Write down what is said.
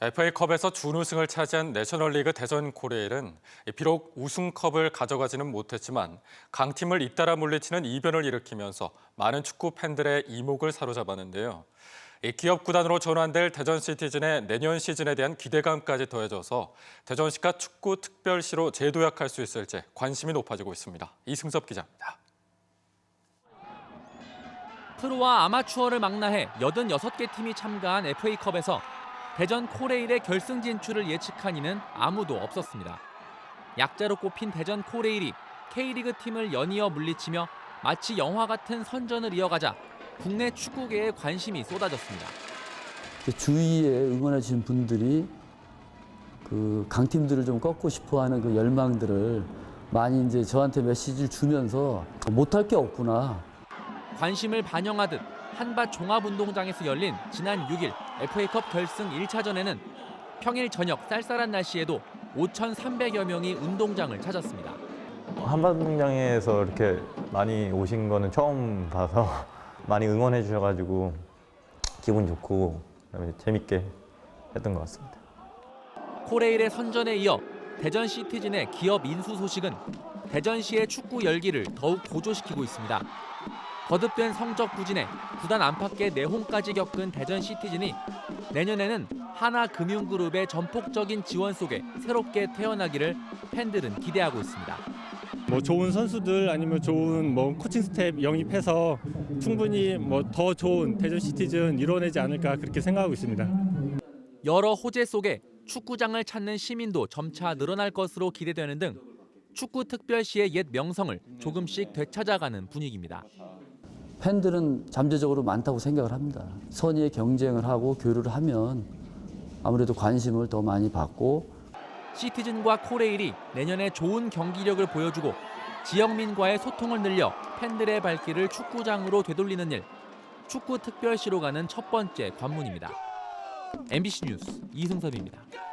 FA컵에서 준우승을 차지한 내셔널리그 대전 코레일은 비록 우승컵을 가져가지는 못했지만 강팀을 잇따라 물리치는 이변을 일으키면서 많은 축구 팬들의 이목을 사로잡았는데요. 이 기업 구단으로 전환될 대전 시티즌의 내년 시즌에 대한 기대감까지 더해져서 대전시가 축구 특별시로 재도약할 수 있을지 관심이 높아지고 있습니다. 이승섭 기자입니다. 프로와 아마추어를 망라해 86개 팀이 참가한 FA컵에서 대전 코레일의 결승 진출을 예측한 이는 아무도 없었습니다. 약자로 꼽힌 대전 코레일이 K리그 팀을 연이어 물리치며 마치 영화 같은 선전을 이어가자 국내 축구계에 관심이 쏟아졌습니다. 그 주위에 응원해 주신 분들이 그 강팀들을 좀 꺾고 싶어하는 그 열망들을 많이 이제 저한테 메시지를 주면서 못할 게 없구나. 관심을 반영하듯 한밭 종합운동장에서 열린 지난 6일 FA컵 결승 1차전에는 평일 저녁 쌀쌀한 날씨에도 5,300여 명이 운동장을 찾았습니다. 한반동장에서 이렇게 많이 오신 거는 처음 봐서 많이 응원해 주셔가지고 기분 좋고 재밌게 했던 것 같습니다. 코레일의 선전에 이어 대전 시티즌의 기업 인수 소식은 대전시의 축구 열기를 더욱 고조시키고 있습니다. 거듭된 성적 부진에 구단 안팎의 내홍까지 겪은 대전 시티즌이 내년에는 하나금융그룹의 전폭적인 지원 속에 새롭게 태어나기를 팬들은 기대하고 있습니다. 뭐 좋은 선수들 아니면 좋은 뭐 코칭 스텝 영입해서 충분히 뭐 더 좋은 대전 시티즌 이뤄내지 않을까 그렇게 생각하고 있습니다. 여러 호재 속에 축구장을 찾는 시민도 점차 늘어날 것으로 기대되는 등 축구 특별시의 옛 명성을 조금씩 되찾아가는 분위기입니다. 팬들은 잠재적으로 많다고 생각을 합니다. 선의의 경쟁을 하고 교류를 하면 아무래도 관심을 더 많이 받고 시티즌과 코레일이 내년에 좋은 경기력을 보여주고 지역민과의 소통을 늘려 팬들의 발길을 축구장으로 되돌리는 일. 축구 특별시로 가는 첫 번째 관문입니다. MBC 뉴스 이승섭입니다.